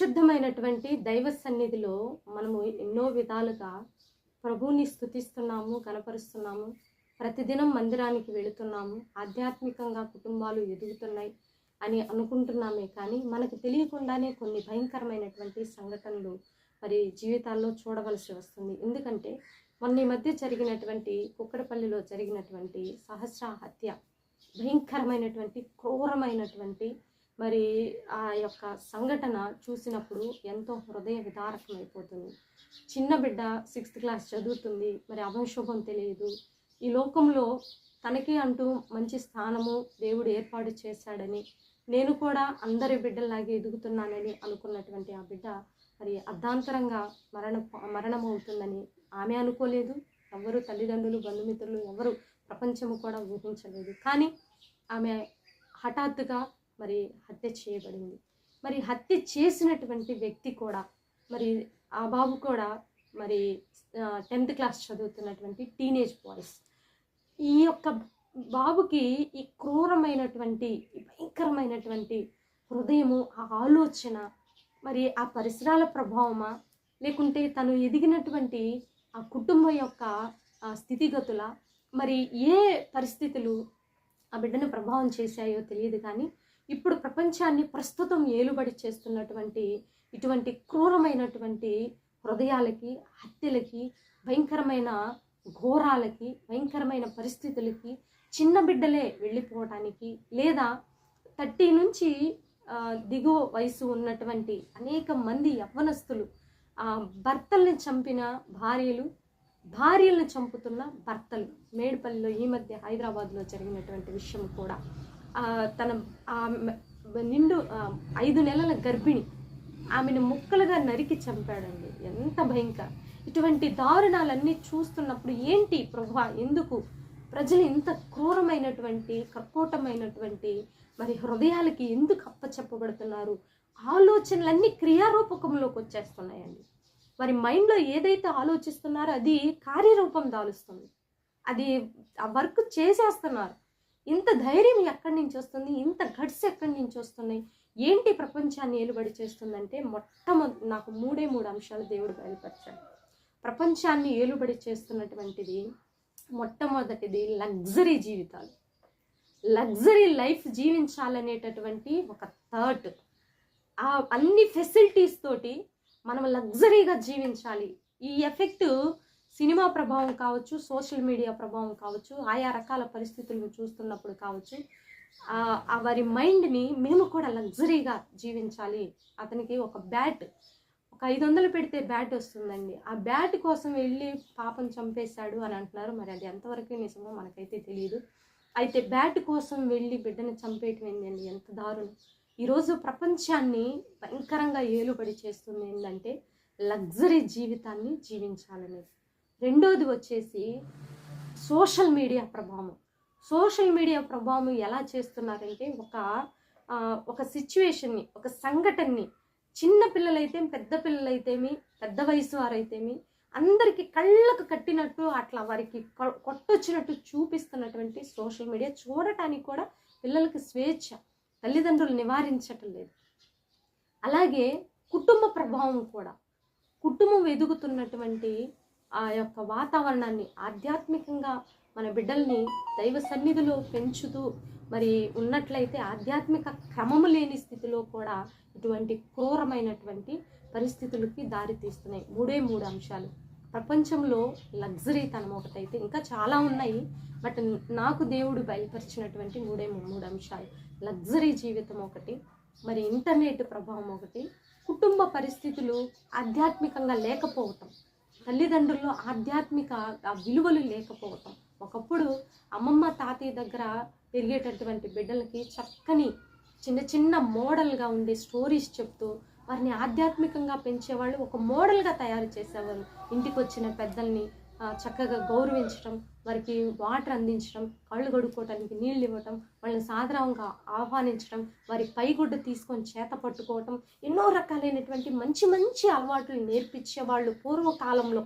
పరిశుద్ధమైనటువంటి దైవ సన్నిధిలో మనము ఎన్నో విధాలుగా ప్రభువుని స్థుతిస్తున్నాము కనపరుస్తున్నాము. ప్రతిదినం మందిరానికి వెళుతున్నాము. ఆధ్యాత్మికంగా కుటుంబాలు ఎదుగుతున్నాయి అని అనుకుంటున్నామే కానీ మనకు తెలియకుండానే కొన్ని భయంకరమైనటువంటి సంఘటనలు మరి జీవితాల్లో చూడవలసి వస్తుంది. ఎందుకంటే మొన్న ఈ మధ్య జరిగినటువంటి కుక్కడపల్లిలో జరిగినటువంటి సహస్ర హత్య భయంకరమైనటువంటి క్రూరమైనటువంటి మరి ఆ యొక్క సంఘటన చూసినప్పుడు ఎంతో హృదయ విదారకమైపోతుంది. చిన్న బిడ్డ సిక్స్త్ క్లాస్ చదువుతుంది మరి అభంశుభం తెలియదు. ఈ లోకంలో తనకి అంటూ మంచి స్థానము దేవుడు ఏర్పాటు చేశాడని నేను కూడా అందరి బిడ్డల్లాగే ఎదుగుతున్నానని అనుకున్నటువంటి ఆ బిడ్డ మరి అర్ధాంతరంగా మరణ మరణమవుతుందని ఆమె అనుకోలేదు. ఎవరు తల్లిదండ్రులు బంధుమిత్రులు ఎవరు ప్రపంచము కూడా ఊహించలేదు. కానీ ఆమె హఠాత్తుగా మరి హత్య చేయబడింది. మరి హత్య చేసినటువంటి వ్యక్తి కూడా మరి ఆ బాబు కూడా మరి టెన్త్ క్లాస్ చదువుతున్నటువంటి టీనేజ్ బాయ్స్. ఈ యొక్క బాబుకి ఈ క్రూరమైనటువంటి భయంకరమైనటువంటి హృదయము ఆ ఆలోచన మరి ఆ పరిసరాల ప్రభావమా లేకుంటే తను ఎదిగినటువంటి ఆ కుటుంబం యొక్క స్థితిగతుల మరి ఏ పరిస్థితులు ఆ బిడ్డను ప్రభావం చేశాయో తెలియదు కానీ ఇప్పుడు ప్రపంచాన్ని ప్రస్తుతం ఏలుబడి చేస్తున్నటువంటి ఇటువంటి క్రూరమైనటువంటి హృదయాలకి హత్యలకి భయంకరమైన ఘోరాలకి భయంకరమైన పరిస్థితులకి చిన్న బిడ్డలే వెళ్ళిపోవటానికి లేదా థర్టీ నుంచి దిగువ వయసు ఉన్నటువంటి అనేక మంది యవ్వనస్తులు భర్తల్ని చంపిన భార్యలు భార్యలను చంపుతున్న భర్తలు. మేడపల్లిలో ఈ మధ్య హైదరాబాద్లో జరిగినటువంటి విషయం కూడా. తన నిండు ఐదు నెలల గర్భిణి. ఆమెను ముక్కలుగా నరికి చంపాడండి. ఎంత భయంకర ఇటువంటి దారుణాలన్నీ చూస్తున్నప్పుడు ఏంటి ప్రభా? ఎందుకు? ప్రజలు ఇంత క్రూరమైనటువంటి కర్కోటమైనటువంటి మరి హృదయాలకి ఎందుకు అప్పచెప్పబడుతున్నారు? ఆలోచనలన్నీ క్రియారూపకంలోకి వచ్చేస్తున్నాయండి. మరి మైండ్లో ఏదైతే ఆలోచిస్తున్నారో అది కార్యరూపం దాలుస్తుంది. అది ఆ వర్క్ చేసేస్తున్నారు. ఇంత ధైర్యం ఎక్కడి నుంచి వస్తుంది? ఇంత గడ్స్ ఎక్కడి నుంచి వస్తున్నాయి? ఏంటి ప్రపంచాన్ని ఏలుబడి చేస్తుందంటే మొట్టమొదటి నాకు మూడే మూడు అంశాలు దేవుడు బయలుపరిచాడు. ప్రపంచాన్ని ఏలుబడి చేస్తున్నటువంటిది మొట్టమొదటిది లగ్జరీ జీవితాలు. లగ్జరీ లైఫ్ జీవించాలనేటటువంటి ఒక థాట్. ఆ అన్ని ఫెసిలిటీస్ తోటి మనం లగ్జరీగా జీవించాలి. ఈ ఎఫెక్ట్ సినిమా ప్రభావం కావచ్చు సోషల్ మీడియా ప్రభావం కావచ్చు ఆయా రకాల పరిస్థితులను చూస్తున్నప్పుడు కావచ్చు ఆ వారి మైండ్ని మేము కూడా లగ్జరీగా జీవించాలి. అతనికి ఒక బ్యాట్ ఒక ఐదు వందలు పెడితే బ్యాట్ వస్తుందండి. ఆ బ్యాట్ కోసం వెళ్ళి పాపం చంపేశాడు అని అంటున్నారు. మరి అది ఎంతవరకు నిజమో మనకైతే తెలియదు అయితే బ్యాట్ కోసం వెళ్ళి బిడ్డను చంపేయటం ఏంటండి ఎంత దారుణం. ఈరోజు ప్రపంచాన్ని భయంకరంగా ఏలుబడి చేస్తుంది ఏంటంటే లగ్జరీ జీవితాన్ని జీవించాలనేది రెండోది వచ్చేసి సోషల్ మీడియా ప్రభావం. సోషల్ మీడియా ప్రభావం ఎలా చేస్తున్నారంటే ఒక ఒక సిచ్యువేషన్ని ఒక సంఘటనని చిన్న పిల్లలైతే పెద్ద పిల్లలైతేమి పెద్ద వయసు వారైతేమి అందరికీ కళ్ళకు కట్టినట్టు అట్లా వారికి కొట్టొచ్చినట్టు చూపిస్తున్నటువంటి సోషల్ మీడియా చూడటానికి కూడా పిల్లలకి స్వేచ్ఛ తల్లిదండ్రులు నివారించటం లేదు. అలాగే కుటుంబ ప్రభావం కూడా. కుటుంబం ఎదుగుతున్నటువంటి ఆ యొక్క వాతావరణాన్ని ఆధ్యాత్మికంగా మన బిడ్డల్ని దైవ సన్నిధిలో పెంచుతూ మరి ఉన్నట్లయితే ఆధ్యాత్మిక క్రమము లేని స్థితిలో కూడా ఇటువంటి క్రూరమైనటువంటి పరిస్థితులకి దారి తీస్తున్నాయి. మూడే మూడు అంశాలు. ప్రపంచంలో లగ్జరీ తనం ఒకటైతే ఇంకా చాలా ఉన్నాయి. బట్ నాకు దేవుడు బయలుపరిచినటువంటి మూడే మూడు అంశాలు. లగ్జరీ జీవితం ఒకటి మరి ఇంటర్నెట్ ప్రభావం ఒకటి కుటుంబ పరిస్థితులు ఆధ్యాత్మికంగా లేకపోవటం. తల్లిదండ్రుల్లో ఆధ్యాత్మిక విలువలు లేకపోవటం. ఒకప్పుడు అమ్మమ్మ తాతయ్య దగ్గర పెరిగేటటువంటి బిడ్డలకి చక్కని చిన్న చిన్న మోడల్గా ఉండే స్టోరీస్ చెప్తూ వారిని ఆధ్యాత్మికంగా పెంచేవాళ్ళు ఒక మోడల్గా తయారు చేసేవారు. ఇంటికి వచ్చిన పెద్దల్ని చక్కగా గౌరవించడం వారికి వాటర్ అందించడం కళ్ళు కడుక్కోవటానికి నీళ్ళు ఇవ్వటం వాళ్ళని సాధారణంగా ఆహ్వానించడం వారి పైగుడ్డ తీసుకొని చేత పట్టుకోవటం ఎన్నో రకాలైనటువంటి మంచి మంచి అలవాట్లు నేర్పించే వాళ్ళు పూర్వకాలంలో.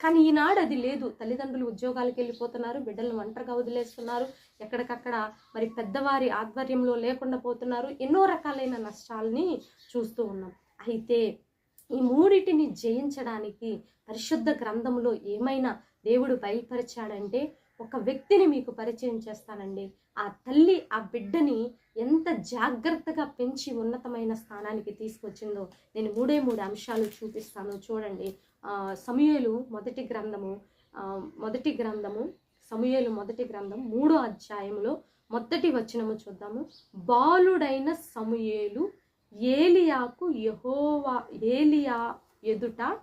కానీ ఈనాడు అది లేదు. తల్లిదండ్రులు ఉద్యోగాలకు వెళ్ళిపోతున్నారు బిడ్డలను ఒంటరిగా వదిలేస్తున్నారు ఎక్కడికక్కడ మరి పెద్దవారి ఆధ్వర్యంలో లేకుండా పోతున్నారు ఎన్నో రకాలైన నష్టాలని చూస్తూ ఉన్నాం. అయితే ఈ మూడిటిని జయించడానికి పరిశుద్ధ గ్రంథంలో ఏమైనా దేవుడు బయలుపరిచాడంటే ఒక వ్యక్తిని మీకు పరిచయం చేస్తానండి. ఆ తల్లి ఆ బిడ్డని ఎంత జాగ్రత్తగా పెంచి ఉన్నతమైన స్థానానికి తీసుకొచ్చిందో నేను మూడే మూడు అంశాలు చూపిస్తాను. చూడండి. సమయలు మొదటి గ్రంథము మొదటి గ్రంథము సమయలు మొదటి గ్రంథం మూడో అధ్యాయంలో మొదటి వచనము చూద్దాము. బాలుడైన సమయలు ఏలియాకు యహోవా ఏలియా ఎదుట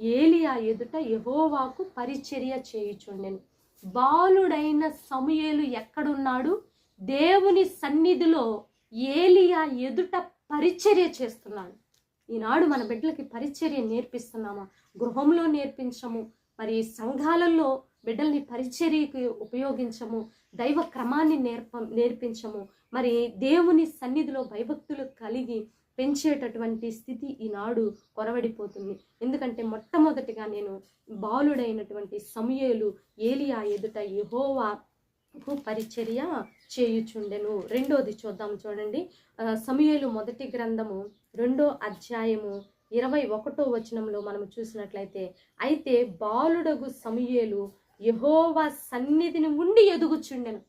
ఏలియా ఎదుట యహోవాకు పరిచర్య చేయుచుండెను. బాలుడైన సమూయేలు ఎక్కడున్నాడు? దేవుని సన్నిధిలో ఏలియా ఎదుట పరిచర్య చేస్తున్నాడు. ఈనాడు మన బిడ్డలకి పరిచర్య నేర్పిస్తున్నామా? గృహంలో నేర్పించము. మరి సంఘాలలో బిడ్డల్ని పరిచర్యకి ఉపయోగించము దైవ క్రమాన్ని నేర్ప నేర్పించము. మరి దేవుని సన్నిధిలో భయభక్తులు కలిగి పెంచేటటువంటి స్థితి ఈనాడు కొరవడిపోతుంది. ఎందుకంటే మొట్టమొదటిగా నేను బాలుడైనటువంటి సమయలు ఏలియా ఎదుట యహోవా పరిచర్య చేయుచుండెను. రెండోది చూద్దాం చూడండి. సమయలు మొదటి గ్రంథము రెండో అధ్యాయము ఇరవై ఒకటో వచనంలో మనం చూసినట్లయితే అయితే బాలుడగు సమయలు యహోవా సన్నిధిని ఉండి ఎదుగుచుండెను.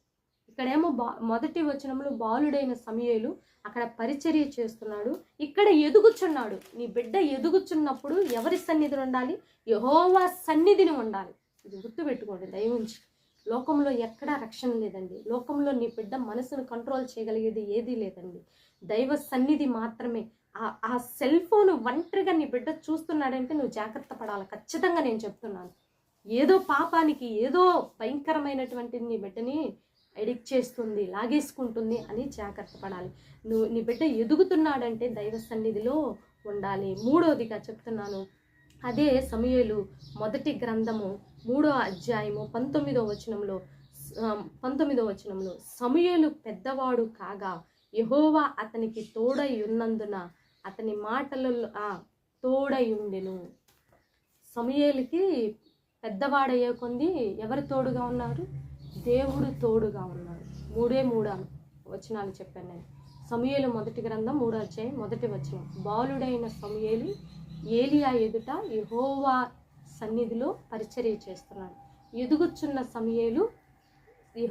ఇక్కడేమో బా మొదటి వచనంలో బాలుడైన సమయలు అక్కడ పరిచర్య చేస్తున్నాడు. ఇక్కడ ఎదుగుచున్నాడు. నీ బిడ్డ ఎదుగుచున్నప్పుడు ఎవరి సన్నిధిని ఉండాలి? యహోవా సన్నిధిని ఉండాలి. ఇది గుర్తుపెట్టుకోండి దయవుంచి. లోకంలో ఎక్కడా రక్షణ లేదండి. లోకంలో నీ బిడ్డ మనసును కంట్రోల్ చేయగలిగేది ఏదీ లేదండి. దైవ సన్నిధి మాత్రమే. ఆ ఆ సెల్ ఫోన్ ఒంటరిగా నీ బిడ్డ చూస్తున్నాడంటే నువ్వు జాగ్రత్త పడాలి. ఖచ్చితంగా నేను చెప్తున్నాను. ఏదో పాపానికి ఏదో భయంకరమైనటువంటి నీ బిడ్డని ఎడిక్ట్ చేస్తుంది లాగేసుకుంటుంది అని జాగ్రత్త పడాలి. నువ్వు నీ బిడ్డ ఎదుగుతున్నాడంటే దైవ సన్నిధిలో ఉండాలి. మూడోదిగా చెప్తున్నాను. అదే సమయలు మొదటి గ్రంథము మూడో అధ్యాయము పంతొమ్మిదో వచనంలో పంతొమ్మిదో వచనంలో సమయలు పెద్దవాడు కాగా యహోవా అతనికి తోడై ఉన్నందున అతని మాటలలో తోడై ఉండెను. సమయలకి పెద్దవాడయ్యే కొంది ఎవరు తోడుగా ఉన్నారు? దేవుడు తోడుగా ఉన్నాడు మూడే మూడు వచనాలు చెప్పాను నేను. సమయలు మొదటి గ్రంథం మూడో అధ్యాయం మొదటి వచనం. బాలుడైన సమయలు ఏలియా ఎదుట యహోవా సన్నిధిలో పరిచర్య చేస్తున్నాడు. ఎదుగుచున్న సమయలు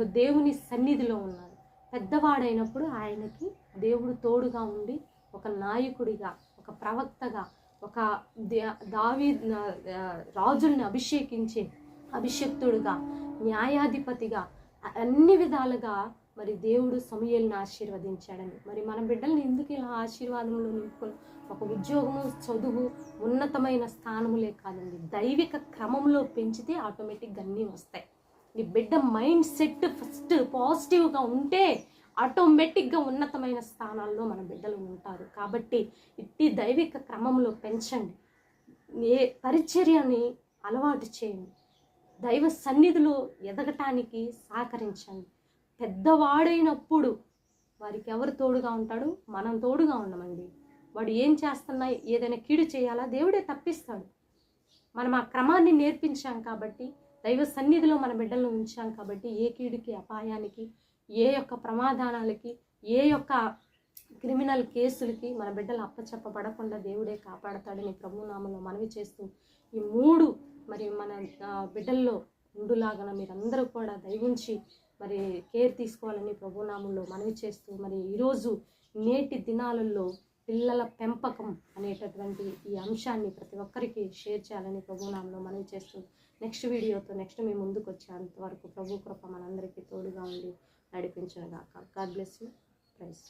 దేవుని సన్నిధిలో ఉన్నాడు. పెద్దవాడైనప్పుడు ఆయనకి దేవుడు తోడుగా ఉండి ఒక నాయకుడిగా ఒక ప్రవక్తగా ఒక దే- రాజుల్ని అభిషేకించే అభిషక్తుడుగా న్యాయాధిపతిగా అన్ని విధాలుగా మరి దేవుడు సమయల్ని ఆశీర్వదించాడని. మరి మన బిడ్డల్ని ఎందుకు ఇలా ఆశీర్వాదంలో నింపుకొని ఒక ఉద్యోగము చదువు ఉన్నతమైన స్థానములే కాదండి. దైవిక క్రమంలో పెంచితే ఆటోమేటిక్గా అన్నీ వస్తాయి. నీ బిడ్డ మైండ్ సెట్ ఫస్ట్ పాజిటివ్గా ఉంటే ఆటోమేటిక్గా ఉన్నతమైన స్థానాల్లో మన బిడ్డలు ఉంటారు. కాబట్టి ఇట్టి దైవిక క్రమంలో పెంచండి. ఏ పరిచర్యని అలవాటు చేయండి. దైవ సన్నిధిలో ఎదగటానికి సహకరించండి. పెద్దవాడైనప్పుడు వారికి ఎవరు తోడుగా ఉంటాడు? మనం తోడుగా ఉండమండి. వాడు ఏం చేస్తున్నా ఏదైనా కీడు చేయాలా? దేవుడే తప్పిస్తాడు. మనం ఆ క్రమాన్ని నేర్పించాం కాబట్టి దైవ సన్నిధిలో మన బిడ్డలను ఉంచాం కాబట్టి ఏ కీడుకి అపాయానికి ఏ యొక్క ప్రమాదానాలకి ఏ యొక్క క్రిమినల్ కేసులకి మన బిడ్డలు అప్పచెప్పబడకుండా దేవుడే కాపాడతాడని ప్రభునామంలో మనవి చేస్తూ ఈ మూడు మరి మన బిడ్డల్లో ఉండులాగా మీరందరూ కూడా దయవుంచి మరి కేర్ తీసుకోవాలని ప్రభునామంలో మనవి చేస్తూ మరి ఈరోజు నేటి దినాలలో పిల్లల పెంపకం అనేటటువంటి ఈ అంశాన్ని ప్రతి ఒక్కరికి షేర్ చేయాలని ప్రభునామంలో మనవి చేస్తూ నెక్స్ట్ వీడియోతో నెక్స్ట్ మీ ముందుకు వచ్చేంత వరకు ప్రభు కృప మనందరికీ తోడుగా ఉండి నడిపించగాక గాడ్ బ్లెస్ యూ ప్రైస్